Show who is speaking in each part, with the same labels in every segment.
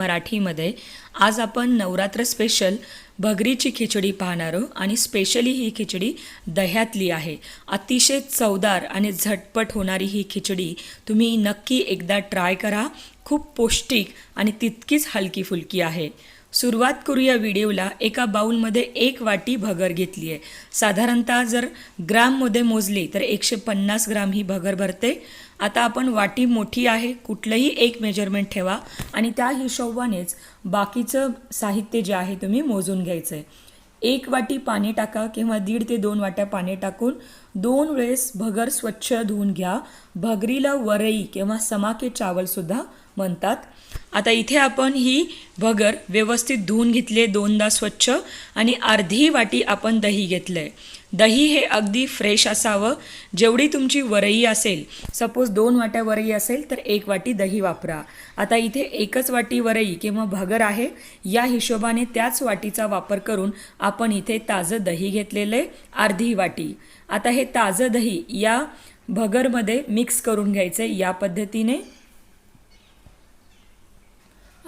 Speaker 1: मराठीमध्ये. आज आपण नवरात्र स्पेशल भगरीची खिचडी पाहणार आहोत आणि स्पेशली ही खिचडी दह्यातली आहे. अतिशय चवदार आणि झटपट होणारी ही खिचडी तुम्ही नक्की एकदा ट्राय करा. खूप पौष्टिक आणि तितकीच हलकी फुलकी आहे. सुरुवात करूया व्हिडिओला. एका बाऊलमध्ये एक वाटी भगर घेतली आहे. साधारणतः जर ग्राममध्ये मोजली तर एकशे पन्नास ग्राम ही भगर भरते. आता आपण वाटी मोठी आहे कुठलंही एक मेजरमेंट ठेवा आणि त्या हिशोबानेच बाकीचं साहित्य जे आहे तुम्ही मोजून घ्यायचं आहे एक वाटी पाणी टाका किंवा दीड ते दोन वाट्या पाणी टाकून दोन वेळेस भगर स्वच्छ धुवून घ्या. भगरीला वरई किंवा समाके चावलसुद्धा म्हणतात. आता इथे आपण ही भगर व्यवस्थित धुवून घेतली दोनदा स्वच्छ आणि अर्धी वाटी आपण दही घेतलं आहे दही हे अगदी फ्रेश असावं. जेवढी तुमची वरई असेल सपोज दोन वाट्या वरई असेल तर एक वाटी दही वापरा. आता इथे एकच वाटी वरई किंवा भगर आहे या हिशोबाने त्याच वाटीचा वापर करून आपण इथे ताजं दही घेतलेलं आहे अर्धी वाटी. आता हे ताजं दही या भगरमध्ये मिक्स करून घ्यायचं आहे या पद्धतीने.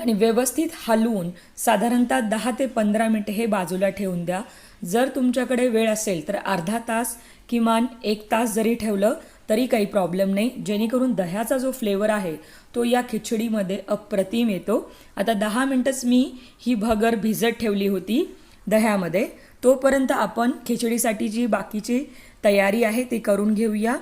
Speaker 1: आणि व्यवस्थित हलवून साधारणतः दहा ते पंधरा मिनटं हे बाजूला ठेवून द्या. जर तुमच्याकडे वेळ असेल तर अर्धा तास किमान एक तास जरी ठेवलं तरी काही प्रॉब्लेम नाही. जेणेकरून दह्याचा जो फ्लेवर आहे तो या खिचडीमध्ये अप्रतिम येतो. आता दहा मिनटंच मी ही भगर भिजत ठेवली होती दह्यामध्ये. तोपर्यंत आपण खिचडीसाठी जी बाकीची तयारी आहे ती करून घेऊया.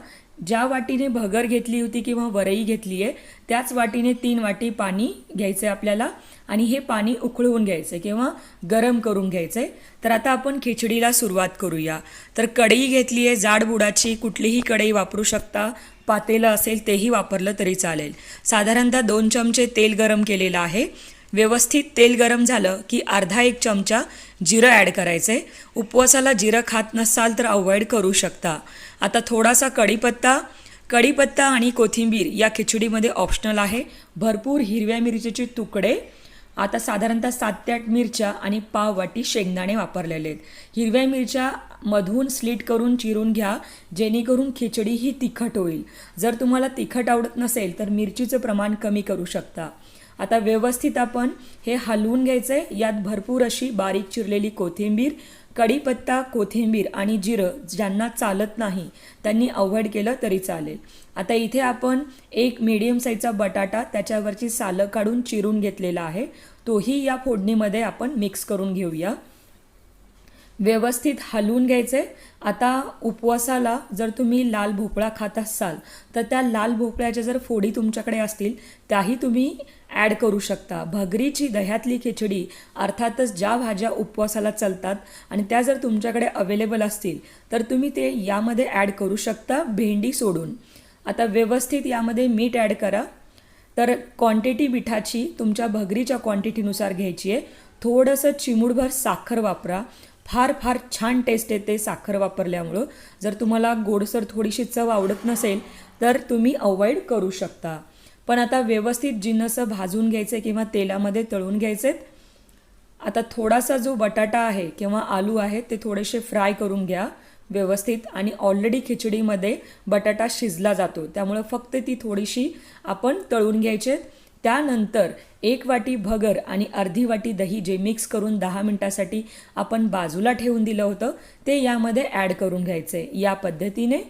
Speaker 1: ज्या वाटीने भगर घेतली होती किंवा वरई घेतली आहे त्याच वाटीने तीन वाटी पाणी घ्यायचं आहे आपल्याला आणि हे पाणी उकळवून घ्यायचं आहे किंवा गरम करून घ्यायचं आहे तर आता आपण खिचडीला सुरुवात करूया. तर कढई घेतली आहे जाडबुडाची कुठलीही कढई वापरू शकता. पातेलं असेल तेही वापरलं तरी चालेल. साधारणतः दोन चमचे तेल गरम केलेलं आहे. व्यवस्थित तेल गरम झालं की अर्धा एक चमचा जिरं ॲड करायचं. आहे उपवासाला जिरं खात नसाल तर अवॉइड करू शकता. आता थोडासा कढीपत्ता कढीपत्ता आणि कोथिंबीर या खिचडीमध्ये ऑप्शनल आहे. भरपूर हिरव्या मिरचीचे तुकडे. आता साधारणतः सात ते आठ मिरच्या आणि पाव वाटी शेंगदाणे वापरलेले. आहेत हिरव्या मिरच्या मधून स्लीट करून चिरून घ्या जेणेकरून खिचडी ही तिखट होईल. जर तुम्हाला तिखट आवडत नसेल तर मिरचीचं प्रमाण कमी करू शकता. आता व्यवस्थित आपण हे हलवून घ्यायचं आहे यात भरपूर अशी बारीक चिरलेली कोथिंबीर कढीपत्ता कोथिंबीर आणि जिरं ज्यांना चालत नाही त्यांनी अवघड केलं तरी चालेल. आता इथे आपण एक मीडियम साईजचा बटाटा त्याच्यावरची सालं काढून चिरून घेतलेला आहे. तोही या फोडणीमध्ये आपण मिक्स करून घेऊया. व्यवस्थित हलवून घ्यायचं. आहे आता उपवासाला जर तुम्ही लाल भोपळा खात असाल तर त्या लाल भोपळ्याच्या जर फोडी तुमच्याकडे असतील त्याही तुम्ही ॲड करू शकता. भगरीची दह्यातली खिचडी अर्थातच ज्या भाज्या उपवासाला चालतात आणि त्या जर तुमच्याकडे अवेलेबल असतील तर तुम्ही ते यामध्ये ॲड करू शकता भेंडी सोडून. आता व्यवस्थित यामध्ये मीठ ॲड करा. तर क्वांटिटी मिठाची तुमच्या भगरीच्या क्वांटिटीनुसार घ्यायची आहे. थोडंसं चिमूडभर साखर वापरा. फार फार छान टेस्ट येते साखर वापरल्यामुळं. जर तुम्हाला गोडसर थोडीशी चव आवडत नसेल तर तुम्ही अवॉइड करू शकता. पण आता व्यवस्थित जिन्नसं भाजून घ्यायचे किंवा तेलामध्ये तळून घ्यायचे आता थोडासा जो बटाटा आहे किंवा आलू आहे ते थोडेसे फ्राय करून घ्या व्यवस्थित. आणि ऑलरेडी खिचडीमध्ये बटाटा शिजला जातो. त्यामुळं फक्त ती थोडीशी आपण तळून घ्यायचे त्यानंतर एक वाटी भगर आणि अर्धी वाटी दही जे मिक्स करून दहा मिनटासाठी आपण बाजूला ठेवून दिलं होतं ते यामध्ये ॲड करून घ्यायचं. आहे या पद्धतीने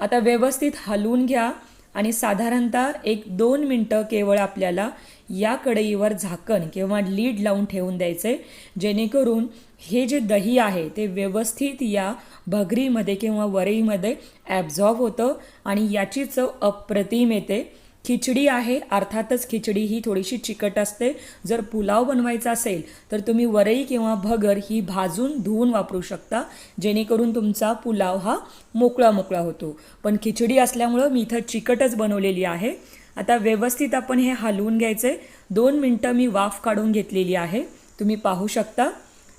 Speaker 1: आता व्यवस्थित हलवून घ्या आणि साधारणतः एक दोन मिनटं केवळ आपल्याला या कढईवर झाकण किंवा लीड लावून ठेवून द्यायचं आहे जेणेकरून हे जे दही आहे ते व्यवस्थित या भगरीमध्ये किंवा वरईमध्ये ॲब्झॉर्ब होतं आणि याची चव अप्रतिम येते. खिचडी आहे अर्थातच खिचडी ही थोडीशी चिकट असते. जर पुलाव बनवायचा असेल तर तुम्ही वरई किंवा भगर ही भाजून धुवून वापरू शकता. जेणेकरून तुमचा पुलाव हा मोकळा मोकळा होतो. पण खिचडी असल्यामुळं मी इथं चिकटच बनवलेली आहे. आता व्यवस्थित आपण हे हलवून घ्यायचं. आहे दोन मिनटं मी वाफ काढून घेतलेली आहे. तुम्ही पाहू शकता.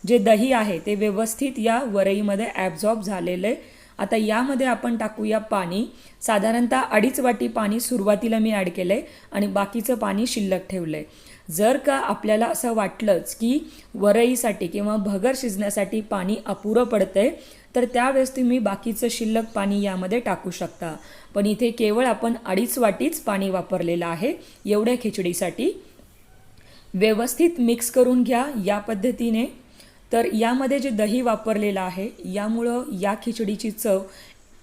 Speaker 1: जे दही आहे ते व्यवस्थित या वरईमध्ये ॲब्झॉर्ब झालेलं आहे आता यामध्ये आपण टाकूया पाणी. साधारणतः अडीच वाटी पाणी सुरुवातीला मी ॲड केलं आहे आणि बाकीचं पाणी शिल्लक ठेवलं आहे जर का आपल्याला असं वाटलंच की वरईसाठी किंवा भगर शिजण्यासाठी पाणी अपुरं पडतं आहे तर त्यावेळेस तुम्ही बाकीचं शिल्लक पाणी यामध्ये टाकू शकता. पण इथे केवळ आपण अडीच वाटीच पाणी वापरलेलं आहे एवढ्या खिचडीसाठी. व्यवस्थित मिक्स करून घ्या या पद्धतीने. तर यामध्ये जे दही वापरलेलं आहे यामुळं या खिचडीची चव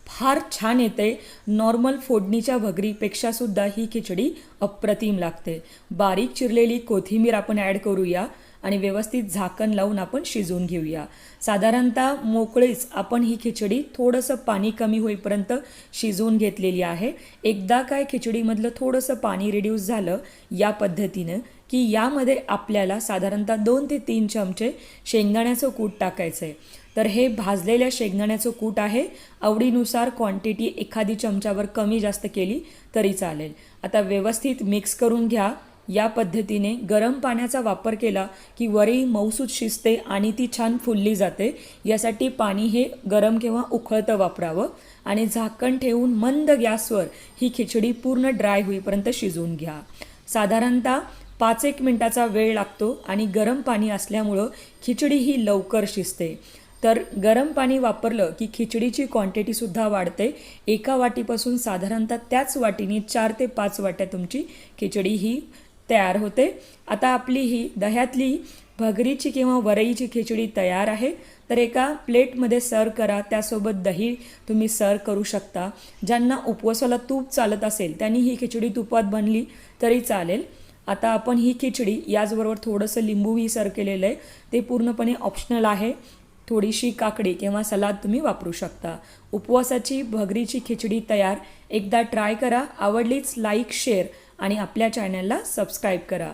Speaker 1: फार छान येते. नॉर्मल फोडणीच्या भगरीपेक्षासुद्धा ही खिचडी अप्रतिम लागते. बारीक चिरलेली कोथिंबीर आपण ॲड करूया आणि व्यवस्थित झाकण लावून आपण शिजवून घेऊया. साधारणतः मोकळीच आपण ही खिचडी थोडंसं पाणी कमी होईपर्यंत शिजवून घेतलेली आहे. एकदा काय खिचडीमधलं थोडंसं पाणी रिड्यूस झालं या पद्धतीनं की यामध्ये आपल्याला साधारणतः दोन ते तीन चमचे शेंगदाण्याचं कूट टाकायचं आहे. तर हे भाजलेल्या शेंगदाण्याचं कूट आहे. आवडीनुसार क्वांटिटी एखादी चमच्यावर कमी जास्त केली तरी चालेल. आता व्यवस्थित मिक्स करून घ्या. या पद्धतीने गरम पाण्याचा वापर केला की वरी मऊसूत शिजते आणि ती छान फुलली जाते. यासाठी पाणी हे गरम किंवा उखळतं वापरावं आणि झाकण ठेवून मंद गॅसवर ही खिचडी पूर्ण ड्राय होईपर्यंत शिजवून घ्या. साधारणतः पाच एक मिनटाचा वेळ लागतो आणि गरम पाणी असल्यामुळं खिचडी ही लवकर शिजते. तर गरम पाणी वापरलं की खिचडीची क्वांटिटीसुद्धा वाढते. एका वाटीपासून साधारणतः त्याच वाटीने चार ते पाच वाट्या तुमची खिचडी ही तयार होते. आता आपली ही दह्यातली भगरीची किंवा वरईची खिचडी तयार आहे. तर एका प्लेटमध्ये सर्व करा त्यासोबत दही तुम्ही सर्व करू शकता. ज्यांना उपवासाला तूप चालत असेल त्यांनी ही खिचडी तुपात बनली तरी चालेल. आता आपण ही खिचडी याचबरोबर थोडंसं लिंबूही सर केलेलं आहे ते पूर्णपणे ऑप्शनल आहे. थोडीशी काकडी किंवा सलाद तुम्ही वापरू शकता. उपवासाची भगरीची खिचडी तयार. एकदा ट्राय करा. आवडलीच लाईक शेअर आणि आपल्या चॅनलला सबस्क्राईब करा.